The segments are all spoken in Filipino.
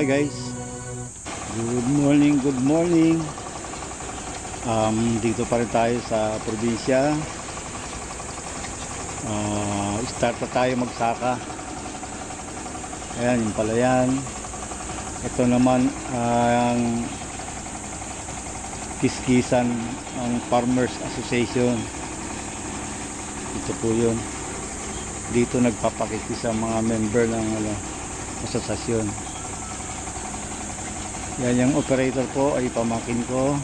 Hi guys. Good morning, good morning. Um, dito pa rin tayo sa probinsya. Ah, start na tayo magsaka. Ayan, yung palayan. Ito naman ang kiskisan ng Farmers Association. Ito po yun. Dito nagpapakikis ang mga member ng ano, asosasyon. Yan yung operator po ay pamakin ko.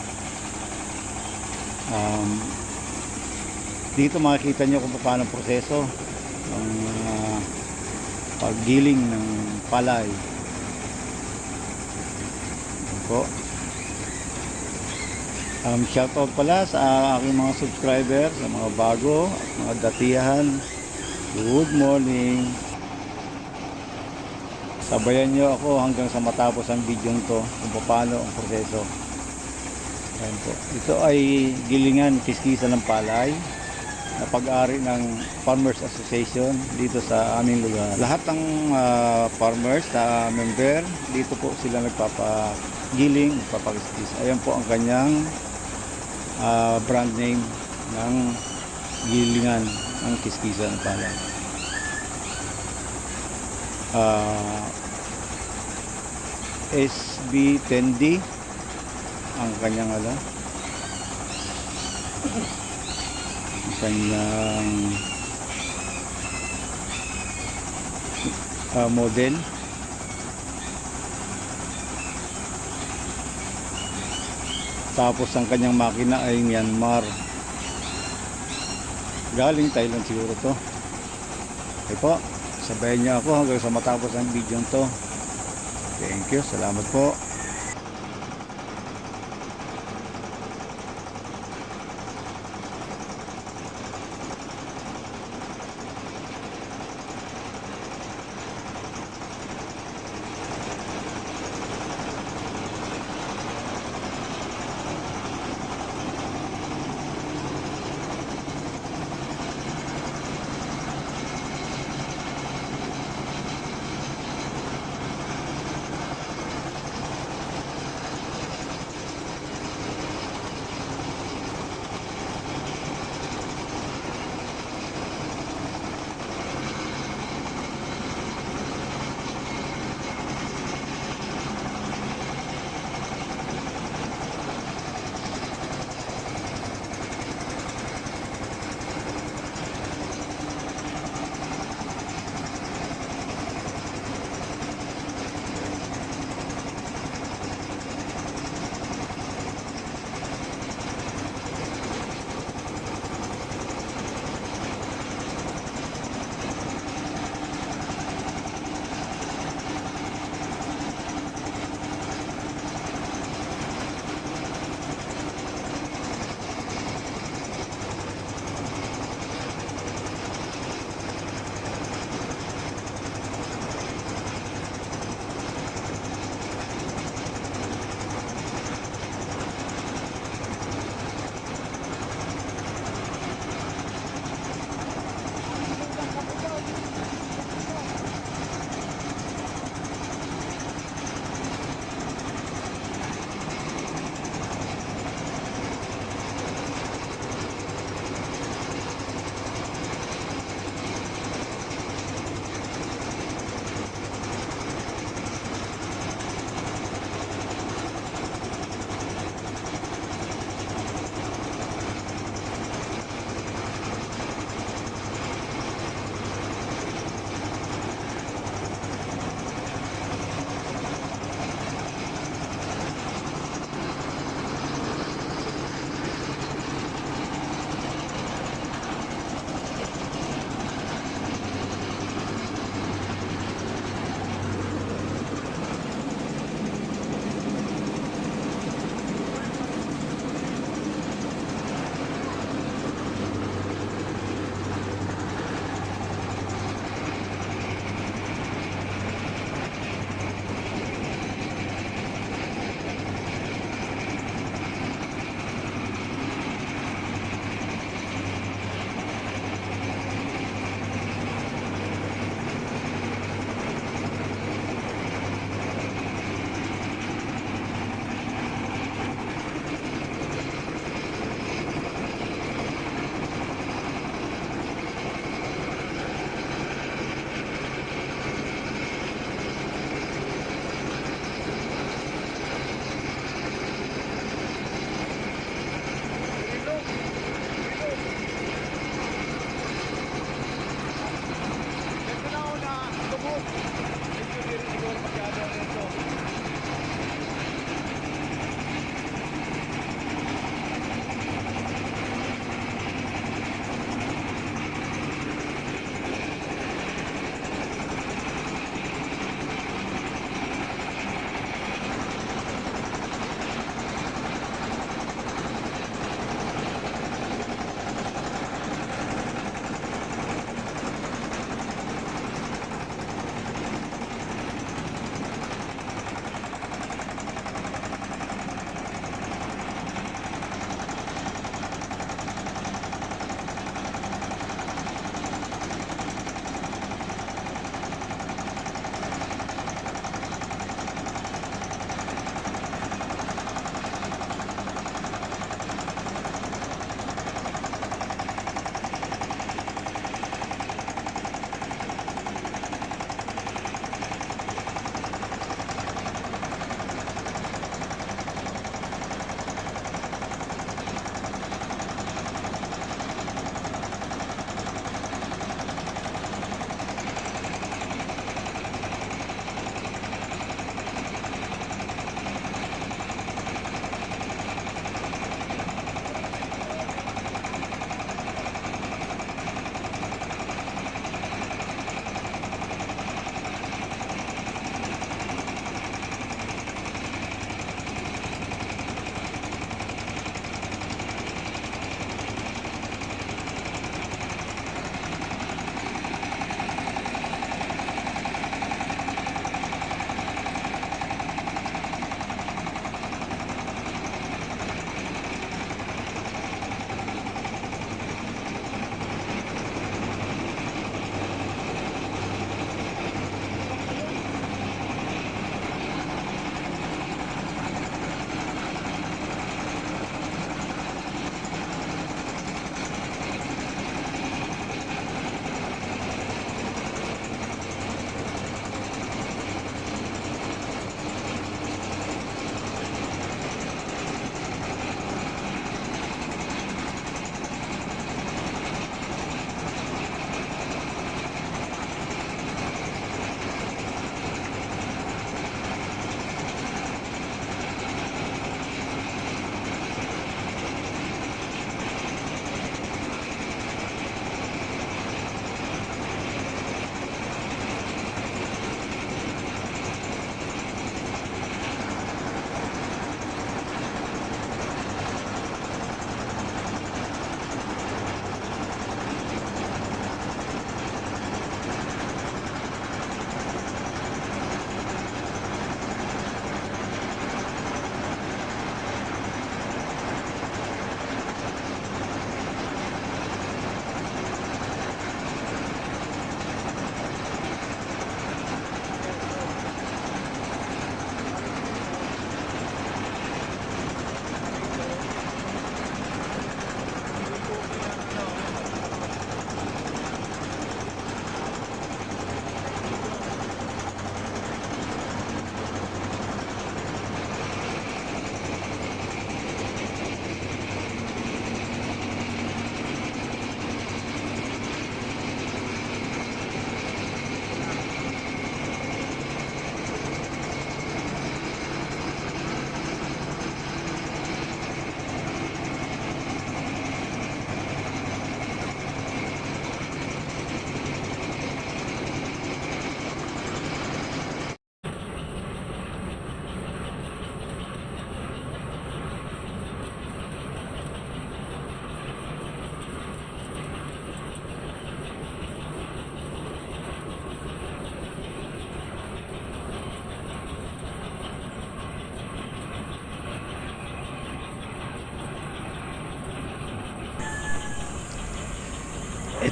Um, dito makikita nyo kung paano proseso ng ah, paggiling ng palay. Yan po. Um, shoutout pala sa aking mga subscriber, sa mga bago, mga datihan. Good morning. Sabayan nyo ako hanggang sa matapos ang video to kung paano ang proseso. Ayan po. Ito ay gilingan, kiskisa ng palay na pag-ari ng Farmers Association dito sa aming lugar. Lahat ng ah, farmers na member, dito po sila nagpapagiling, nagpapakiskis. Ayan po ang kanyang ah, brand name ng gilingan ng kiskisa ng palay. Ah, SB10D ang kanyang ala ang kanyang ah, model. Tapos ang kanyang makina ay Myanmar. Galing Thailand siguro to. Po sabayan niyo ako hanggang sa matapos ang video to thank you. Salamat po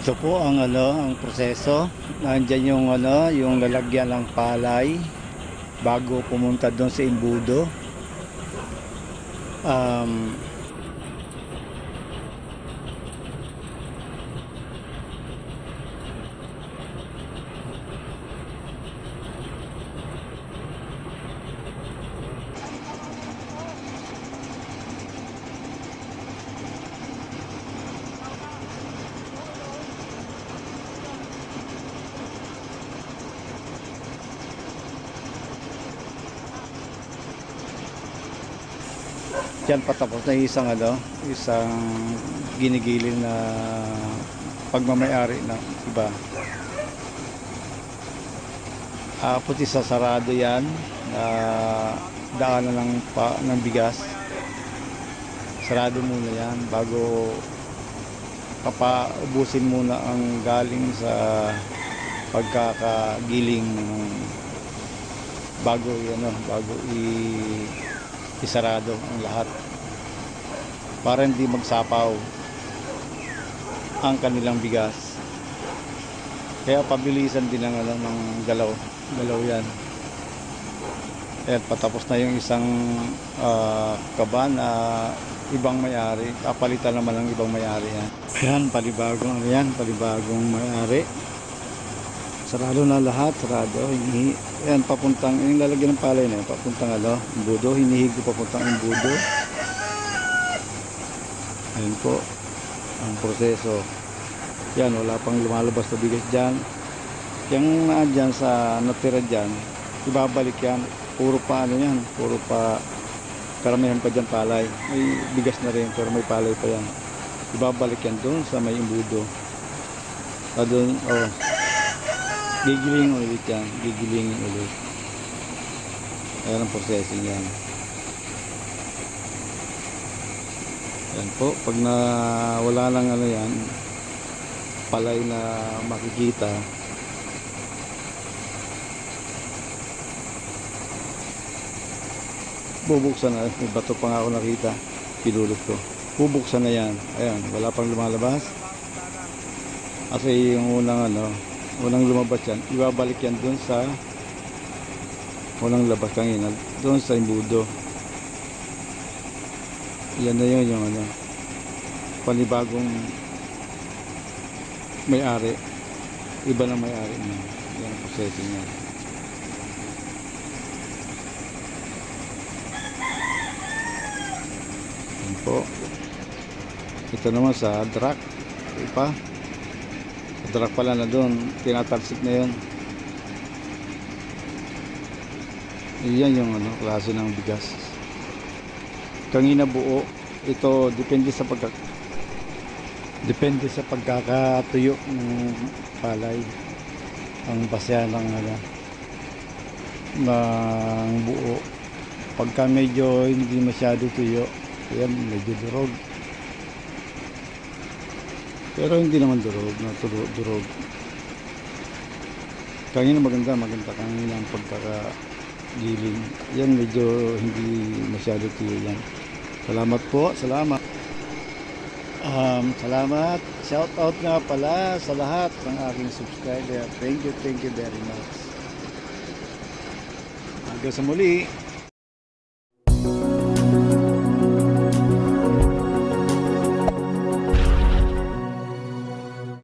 Ito po ang ano, ang proseso. Nandiyan yung ano, yung lalagyan ng palay bago pumunta doon sa imbudo. Um, Diyan patapos na isang ano, isang ginigilin na pagmamayari ng iba. Ah, puti sa sarado yan na daanan ng, pa, ng bigas. Sarado muna yan bago papaubusin muna ang galing sa pagkakagiling ng bago ano, bago i isarado ang lahat para hindi magsapaw ang kanilang bigas. Kaya pabilisan din ang ano, ng galaw. Galaw yan. Ayan, patapos na yung isang ah, kaban na ibang may-ari. Kapalitan naman ng ibang may-ari yan. Yan palibagong ano yan? Palibagong may-ari sarado na lahat sarado hinihi. Yan papuntang yung lalagyan ng palay na yan papuntang ano budo hinihig ko papuntang imbudo ayan po ang proseso. Yan wala pang lumalabas na bigas dyan. Yung naandyan sa natira dyan ibabalik yan. Puro pa ano yan puro pa karamihan pa dyan palay. May bigas na rin pero may palay pa yan. Ibabalik yan doon sa may imbudo ah, doon oh gigiling ulit yan. Gigilingin ulit. Ayan ang processing yan. Yan po. Pag na wala lang ano yan palay na makikita. Bubuksan na. May bato pa nga ako nakita. Pinulot ko. Bubuksan na yan. Ayan. Wala pang lumalabas. Kasi yung unang ano unang lumabas yan. Ibabalik yan dun sa unang labas kanina. Dun sa imbudo. Yan na yun yung ano panibagong may-ari. Iba na may-ari niya. Yan ang processing niya. Yan po. Ito naman sa truck ipa Truck pala na doon, tinatalsik na yun. Iyan yung ano, klase ng bigas. Kangina buo, ito depende sa pagka depende sa pagkakatuyo ng palay. Ang basya ng ano, ng buo. Pagka medyo hindi masyado tuyo, yan medyo durog. Pero hindi naman durog, na durog. durog. Kangina maganda, maganda kangina ang pagkakagiling. Yan medyo hindi masyado tiyo yan. Salamat po, salamat. Um, salamat. Shout out nga pala sa lahat ng aking subscriber. Thank you, thank you very much. Hanggang sa muli.